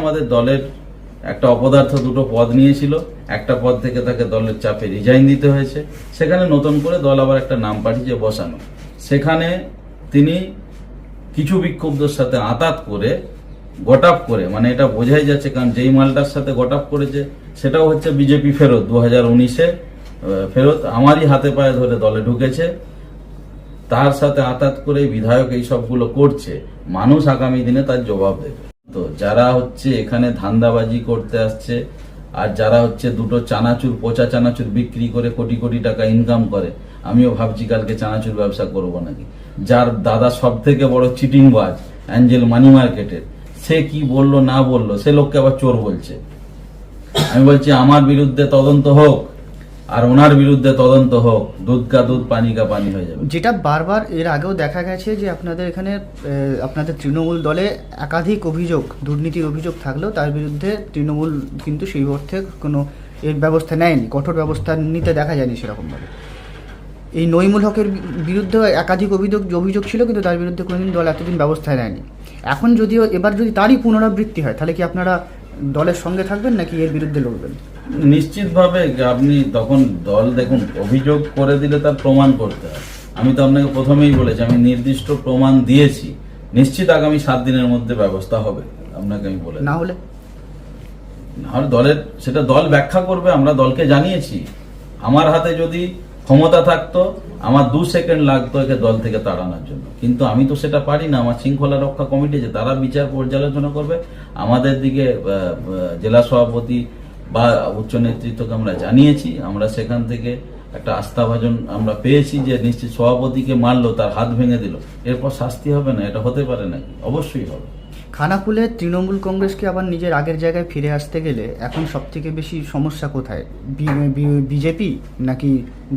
আমাদের দলের একটা অপদার্থ দুটো পদ নিয়েছিল। একটা পদ থেকে তাকে দলের চাপে রিজাইন দিতে হয়েছে। সেখানে নতুন করে দল আবার একটা নাম পাঠিয়েছে বসানো। সেখানে তিনি কিছু বিক্ষুব্ধর সাথে আতাত করে, গটাপ করে মানে এটা বোঝাই যাচ্ছে কারণ যেই মালটার সাথে গটাপ করেছে, সেটাও হচ্ছে বিজেপি ফেরত দু হাজার উনিশে ফেরত আমারই হাতে পায়ে ধরে দলে ঢুকেছে। তার সাথে আতাত করে বিধায়ক এই সবগুলো করছে। মানুষ আগামী দিনে তার জবাব দেবে। তো যারা হচ্ছে এখানে ধান্দাবাজি করতে আসছে, আর যারা হচ্ছে দুটো চানাচুর, পচা চানাচুর বিক্রি করে কোটি কোটি টাকা ইনকাম করে, আমিও ভাবছি কালকে চানাচুর ব্যবসা করব নাকি? যার দাদা সব থেকে বড় চিটিংবাজ, অ্যাঞ্জেল মানি মার্কেটের, সে কি বলল না বলল, সে লোককে আবার চোর বলছে। আমি বলছি, আমার বিরুদ্ধে তদন্ত হোক আর ওনার বিরুদ্ধে তদন্ত হোক, দুধ কা দুধ, পানি কা পানি হয়ে যাবে। যেটা বারবার এর আগেও দেখা গেছে যে আপনাদের এখানে আপনাদের তৃণমূল দলে একাধিক অভিযোগ, দুর্নীতির অভিযোগ থাকলেও তার বিরুদ্ধে তৃণমূল কিন্তু সেই অর্থে কোনো এর ব্যবস্থা নেয়নি, কঠোর ব্যবস্থা নিতে দেখা যায়নি সেরকমভাবে। এই নইমুল হকের বিরুদ্ধে একাধিক অভিযোগ অভিযোগ ছিল কিন্তু তার বিরুদ্ধে কোনোদিন দল এতদিন ব্যবস্থা নেয়নি। এখন যদিও, এবার যদি তারই পুনরাবৃত্তি হয়, তাহলে কি আপনারা দলের সঙ্গে থাকবেন নাকি এর বিরুদ্ধে লড়বেন? নিশ্চিতভাবে আপনি তখন দল দেখুন অভিযোগ করে দিলে তার প্রমাণ করতে হয়। আমি তো আপনাকে প্রথমেই বলেছি আমি নির্দিষ্ট প্রমাণ দিয়েছি। নিশ্চিত আগামী সাত দিনের মধ্যে ব্যবস্থা হবে আপনাকে আমি বলে না হলে? নাহলে দলের সেটা দল ব্যাখ্যা করবে আমরা দলকে জানিয়েছি। আমার হাতে যদি ক্ষমতা থাকতো আমার দু সেকেন্ড লাগতো একে দল থেকে তাড়ানোর জন্য। কিন্তু আমি তো সেটা পারি না আমার শৃঙ্খলা রক্ষা কমিটি যে তারা বিচার পর্যালোচনা করবে। আমাদের দিকে জেলা সভাপতি বা উচ্চ নেতৃত্বকে আমরা জানিয়েছি আমরা সেখান থেকে একটা আস্থাভাজন আমরা পেয়েছি যে নিশ্চিত সভাপতিকে মারলো তার হাত ভেঙে দিল। এরপর শাস্তি হবে না এটা হতে পারে নাকি? অবশ্যই হবে। খানাকুলে তৃণমূল কংগ্রেসকে আবার নিজের আগের জায়গায় ফিরে আসতে গেলে এখন সব থেকে বেশি সমস্যা কোথায়? বিজেপি নাকি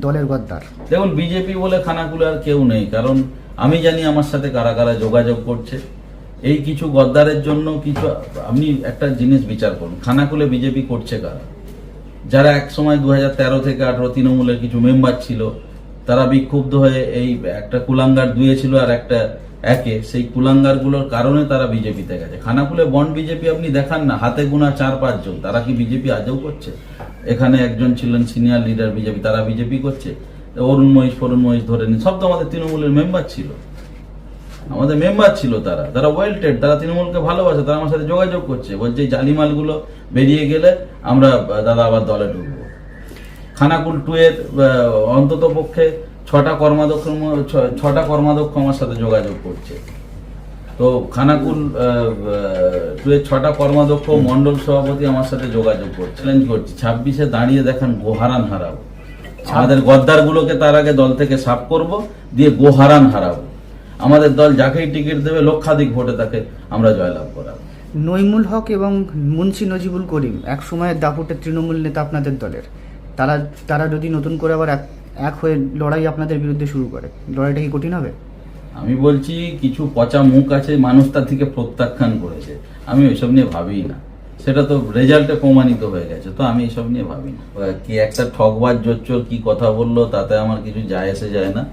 দলের গদ্দার? দেখুন বিজেপি বলে খানাকুলে আর কেউ নেই কারণ আমি জানি আমার সাথে কারা কারা যোগাযোগ করছে। এই কিছু গদ্দারের জন্য কিছু, আপনি একটা জিনিস বিচার করুন। খানাকুলে বিজেপি করছে কারা? যারা এক সময় দু থেকে আঠারো তৃণমূলের কিছু মেম্বার ছিল, তারা বিক্ষুব্ধ হয়ে এই একটা কুলাঙ্গার দুয়ে ছিল আর একটা একে। সেই কুলাঙ্গারগুলোর কারণে তারা বিজেপিতে গেছে। খানাকুলে বন্ড বিজেপি আপনি দেখান না, হাতে গোনা চার পাঁচজন। তারা কি বিজেপি আজও করছে? এখানে একজন ছিলেন সিনিয়র লিডার বিজেপি, তারা বিজেপি করছে। অরুণ মহিষ ফরুণ মহিষ ধরে নিন, সব তো আমাদের তৃণমূলের মেম্বার ছিল। আমাদের মেম্বার ছিল তারা তারা ওয়েলটেড তারা তৃণমূলকে ভালোবাসে, তারা আমার সাথে যোগাযোগ করছে। বলছে, এই জালিমালগুলো বেরিয়ে গেলে আমরা, দাদা, আবার দলে ঢুকবো। খানাকুল টু এর অন্তত পক্ষে ছটা কর্মাধ্যক্ষ ছটা কর্মাধ্যক্ষ আমার সাথে যোগাযোগ করছে। তো খানাকুল টু এর ছটা কর্মাধ্যক্ষ মন্ডল সভাপতি আমার সাথে যোগাযোগ করছে চ্যালেঞ্জ করছি। ছাব্বিশে দাঁড়িয়ে দেখান গোহারান হারাবো। আমাদের গদ্দার গুলোকে তার আগে দল থেকে সাফ করব, দিয়ে গোহারান হারাবো। আমাদের দল যাকেই টিকিট দেবে লক্ষাধিক ভোটে তাকে আমরা জয়লাভ করাবো। নইমুল হক এবং মুন্সি নজিবুল করিম এক সময়ের দাপুটে তৃণমূল নেতা আপনাদের দলের। তারা তারা যদি নতুন করে আবার এক এক হয়ে লড়াই আপনাদের বিরুদ্ধে শুরু করে লড়াইটা কি কঠিন হবে? আমি বলছি কিছু পচা মুখ আছে মানুষ তার থেকে প্রত্যাখ্যান করেছে। আমি ওইসব নিয়ে ভাবি না। সেটা তো রেজাল্টে প্রমাণিত হয়ে গেছে তো আমি এসব নিয়ে ভাবি না। কি একটা ঠকবাজ জোচ্চোর কি কথা বলল তাতে আমার কিছু যায় এসে যায় না।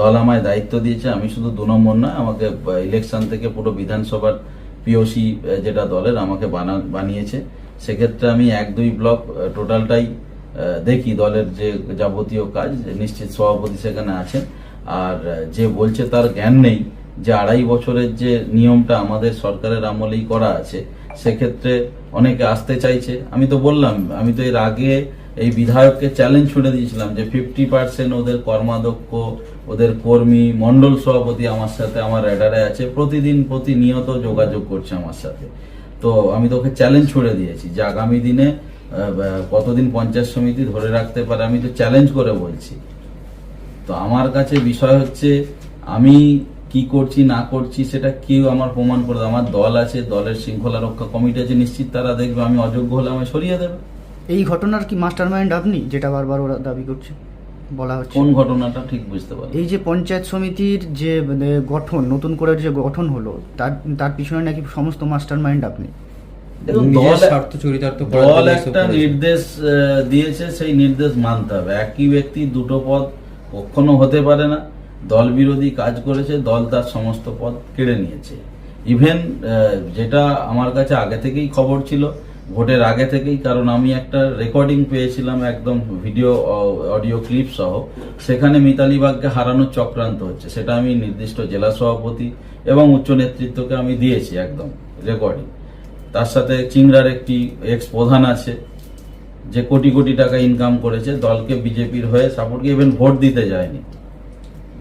দল আমায় দায়িত্ব দিয়েছে, আমি শুধু দু নম্বর নয়, আমাকে ইলেকশন থেকে পুরো বিধানসভার পিওসি যেটা দলের, আমাকে বানা, বানিয়েছে। সেক্ষেত্রে আমি এক দুই ব্লক টোটালটাই দেখি দলের যে যাবতীয় কাজ, নিশ্চিত সভাপতি সেখানে আছেন। আর যে বলছে তার জ্ঞান নেই যে আড়াই বছরের যে নিয়মটা আমাদের সরকারের আমলেই করা আছে, সেক্ষেত্রে অনেকে আসতে চাইছে। আমি তো বললাম, আমি তো এর আগে এই বিধায়ককে চ্যালেঞ্জ ছুড়ে দিয়েছিলাম যে ফিফটি পার্সেন্ট ওদের কর্মাধ্যক্ষ, ওদের কর্মী, মন্ডল সভাপতি আমার সাথে আমার র্যাডারে আছে, প্রতিদিন প্রতিনিয়ত যোগাযোগ করছে আমার সাথে। তো আমি তোকে চ্যালেঞ্জ ছুড়ে দিয়েছি যে আগামী দিনে কতদিন পঞ্চায়েত সমিতি ধরে রাখতে পারে আমি তো চ্যালেঞ্জ করে বলছি। তো আমার কাছে বিষয় হচ্ছে, আমি কি করছি, না করছি সেটা কেউ আমার প্রমাণ করে। আমার দল আছে, দলের শৃঙ্খলা রক্ষা কমিটি আছে, নিশ্চিত তারা দেখবে আমি অযোগ্য হলে আমায় সরিয়ে দেবে। এই ঘটনার কি মাস্টার মাইন্ড আপনি? যেটা বারবার ওরা দাবি করছে বলা হচ্ছে। কোন ঘটনাটা ঠিক বুঝতে পারি এই যে পঞ্চায়েত সমিতির যে মানে, গঠন নতুন করে যে গঠন হলো তার তার পিছনে নাকি সমস্ত মাস্টার মাইন্ড আপনি দল একটা নির্দেশ আহ, দিয়েছে সেই নির্দেশ মানতে হবে। একই ব্যক্তি দুটো পদ কখনো হতে পারে না। দল বিরোধী কাজ করেছে দল তার সমস্ত পদ কেড়ে নিয়েছে। ইভেন যেটা আমার কাছে আগে থেকেই খবর ছিল ভোটের আগে থেকেই, কারণ আমি একটা রেকর্ডিং পেয়েছিলাম একদম ভিডিও অডিও ক্লিপ সহ। সেখানে মিতালি বাগকে হারানোর চক্রান্ত হচ্ছে। সেটা আমি নির্দিষ্ট জেলা সভাপতি এবং উচ্চ নেতৃত্বকে আমি দিয়েছি একদম রেকর্ডিং তার সাথে চিংড়ার একটি এক্স প্রধান আছে, যে কোটি কোটি টাকা ইনকাম করেছে, দলকে বিজেপির হয়ে সাপোর্ট ইভেন ভোট দিতে যায়নি।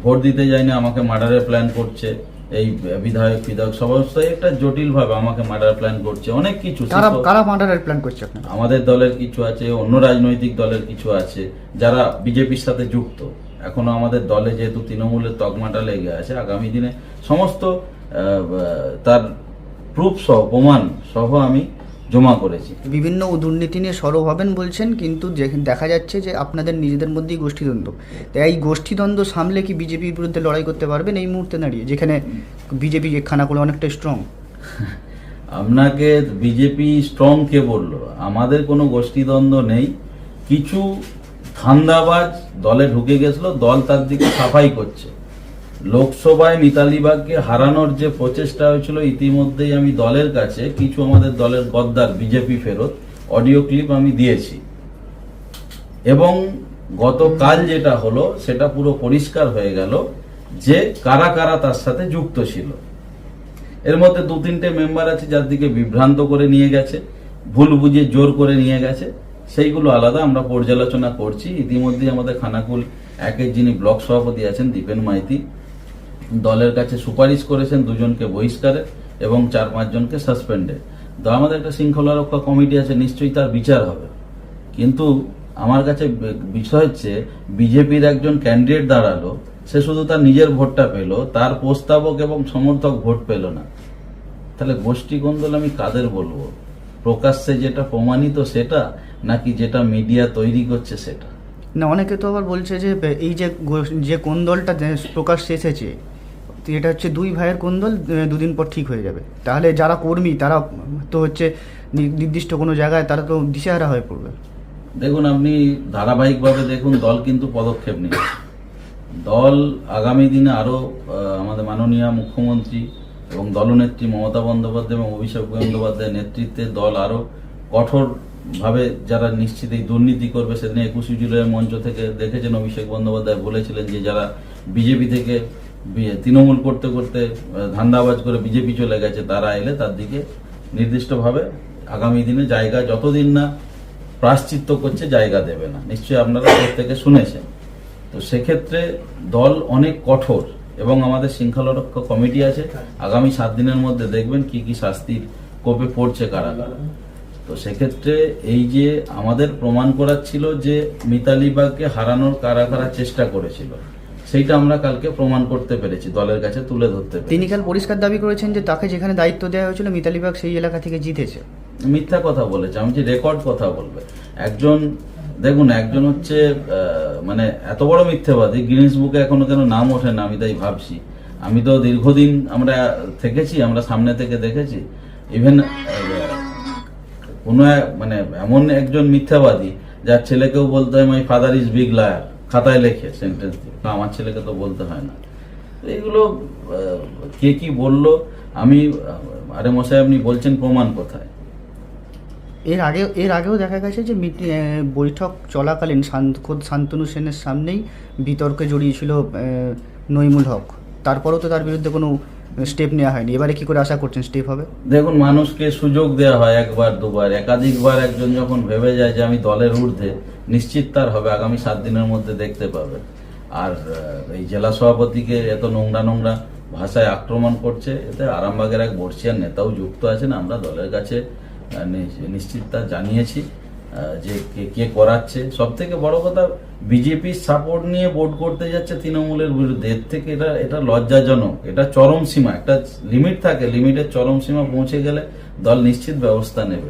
ভোট দিতে যায়নি, আমাকে মার্ডারের প্ল্যান করছে। এই বিধায়ক বিধায়ক সমস্ত একটা জটিল ভাবে আমাকে মার্ডার প্ল্যান করছে অনেক কিছু। কারা কারা মার্ডারের প্ল্যান করছে আমাদের দলের কিছু আছে অন্য রাজনৈতিক দলের কিছু আছে যারা বিজেপির সাথে যুক্ত। এখনও আমাদের দলে যেহেতু তৃণমূলের তকমাটা লেগে আছে আগামী দিনে সমস্ত আহ, তার প্রুফ সহ প্রমাণ সহ আমি জমা করেছে। বিভিন্ন দুর্নীতি নিয়ে সরব হবেন বলছেন কিন্তু দেখা যাচ্ছে যে আপনাদের নিজেদের মধ্যেই গোষ্ঠীদ্বন্দ্ব। তাই এই গোষ্ঠীদ্বন্দ্ব সামলে কি বিজেপির বিরুদ্ধে লড়াই করতে পারবেন? এই মুহূর্তে দাঁড়িয়ে যেখানে বিজেপি খানাগুলো অনেকটা স্ট্রং আপনাকে বিজেপি স্ট্রং কে বলল? আমাদের কোনো গোষ্ঠীদ্বন্দ্ব নেই। কিছু ধান্দাবাজ দলে ঢুকে গেছিল দল তার দিকে সাফাই করছে। লোকসভায় মিতালি বাগকে হারানোর যে প্রচেষ্টা হয়েছিল, ইতিমধ্যেই আমি দলের কাছে কিছু আমাদের দলের গদ্দার, বিজেপি ফেরত, অডিও ক্লিপ আমি দিয়েছি। এবং গতকাল যেটা হলো, সেটা পুরো পরিষ্কার হয়ে গেল যে কারা কারা তার সাথে যুক্ত ছিল। এর মধ্যে দু তিনটে মেম্বার আছে যার দিকে বিভ্রান্ত করে নিয়ে গেছে, ভুল বুঝিয়ে জোর করে নিয়ে গেছে, সেইগুলো আলাদা আমরা পর্যালোচনা করছি। ইতিমধ্যে আমাদের খানাকুল একের যিনি ব্লক সভাপতি আছেন, দীপেন মাইতি দলের কাছে সুপারিশ করেছেন দুজনকে বহিষ্কারে এবং চার পাঁচজনকে সাসপেন্ডে। তো আমাদের একটা শৃঙ্খলা রক্ষা কমিটি আছে, নিশ্চয়ই তার বিচার হবে। কিন্তু আমার কাছে বিষয় হচ্ছে, বিজেপির একজন ক্যান্ডিডেট দাঁড়াল, সে শুধু তার নিজের ভোটটা পেল, তার প্রস্তাবক এবং সমর্থক ভোট পেল না। তাহলে গোষ্ঠী কোন্দল আমি কাদের বলব? প্রকাশ্যে যেটা প্রমাণিত সেটা, নাকি যেটা মিডিয়া তৈরি করছে সেটা? না, অনেকে তো আবার বলছে যে, এই যে যে কোন দলটা প্রকাশ্যে এসেছে এটা হচ্ছে দুই ভাইয়ের কোন দল দুদিন পর ঠিক হয়ে যাবে। তাহলে যারা কর্মী, তারা তো হচ্ছে নির্দিষ্ট কোনো জায়গায় তারা তো দিশেহারা হয়ে পড়বে। দেখুন, আপনি ধারাবাহিকভাবে দেখুন, দল কিন্তু পদক্ষেপ নিচ্ছে দল আগামী দিনে আরও আমাদের মাননীয় মুখ্যমন্ত্রী এবং দলনেত্রী মমতা বন্দ্যোপাধ্যায় এবং অভিষেক বন্দ্যোপাধ্যায়ের নেতৃত্বে দল আরও কঠোরভাবে যারা নিশ্চিত এই দুর্নীতি করবে, সেদিন একুশে জুলাইয়ের মঞ্চ থেকে দেখেছেন অভিষেক বন্দ্যোপাধ্যায় বলেছিলেন যে যারা বিজেপি থেকে তৃণমূল করতে করতে ধান্দাবাজ করে বিজেপি চলে গেছে, তারা এলে তার দিকে নির্দিষ্টভাবে আগামী দিনে জায়গা যতদিন না প্রাশ্চিত্য করছে, জায়গা দেবে না। নিশ্চয়ই আপনারা প্রত্যেকে শুনেছেন। তো সেক্ষেত্রে দল অনেক কঠোর এবং আমাদের শৃঙ্খলা রক্ষা কমিটি আছে। আগামী সাত দিনের মধ্যে দেখবেন কি কি শাস্তির কোপে পড়ছে কারা কারা। তো সেক্ষেত্রে এই যে আমাদের প্রমাণ করার ছিল যে মিতালি বাগকে হারানোর কারা কারা চেষ্টা করেছিল সেইটা আমরা কালকে প্রমাণ করতে পেরেছি দলের কাছে তুলে ধরতে তিনি কাল পরিষ্কার দাবি করেছেন যে তাকে যেখানে দায়িত্ব দেওয়া হয়েছিল মিতালি বাগ সেই এলাকা থেকে জিতেছে। মিথ্যা কথা বলেছে আমি যে রেকর্ড কথা বলবে। একজন দেখুন একজন হচ্ছে মানে এত বড় মিথ্যাবাদী গিনিস বুকে এখনও কেন নাম ওঠে না আমি তাই ভাবছি। আমি তো দীর্ঘদিন আমরা থেকেছি আমরা সামনে থেকে দেখেছি। ইভেন কোনো মানে এমন একজন মিথ্যাবাদী যার ছেলেকেও বলতে হয় my father is big liar খাতায় লেখে সেন্টেন্স দিয়ে। আমার ছেলেকে তো বলতে হয় না। এগুলো কে কি বলল? আমি আরে মশাই আপনি বলছেন প্রমাণ কোথায়? এর আগে এর আগেও দেখা গেছে যে মিটি- বৈঠক চলাকালীন খোদ শান্তনু সেনের সামনেই বিতর্কে জড়িয়েছিল নইমুল হক। তারপরেও তো তার বিরুদ্ধে কোনো স্টেপ নেওয়া হয়নি। এবারে কি করে আশা করছেন স্টেপ হবে? দেখুন মানুষকে সুযোগ দেওয়া হয় একবার দুবার। একাধিকবার একজন যখন ভেবে যায় যে আমি দলের ঊর্ধ্বে নিশ্চিত তার হবে, আগামী সাত দিনের মধ্যে দেখতে পাবে। আর এই জেলা সভাপতিকে এত নোংরা নোংরা ভাষায় আক্রমণ করছে, এতে আরামবাগের এক বর্ষিয়ার নেতাও যুক্ত আছেন। আমরা দলের কাছে নিশ্চিত তা জানিয়েছি যে কে কে করাচ্ছে। সব থেকে বড় কথা বিজেপির সাপোর্ট নিয়ে ভোট করতে যাচ্ছে তৃণমূলের বিরুদ্ধে। এর থেকে এটা এটা লজ্জাজনক, এটা চরম সীমা, একটা লিমিট থাকে, লিমিটের চরম সীমা পৌঁছে গেলে দল নিশ্চিত ব্যবস্থা নেবে।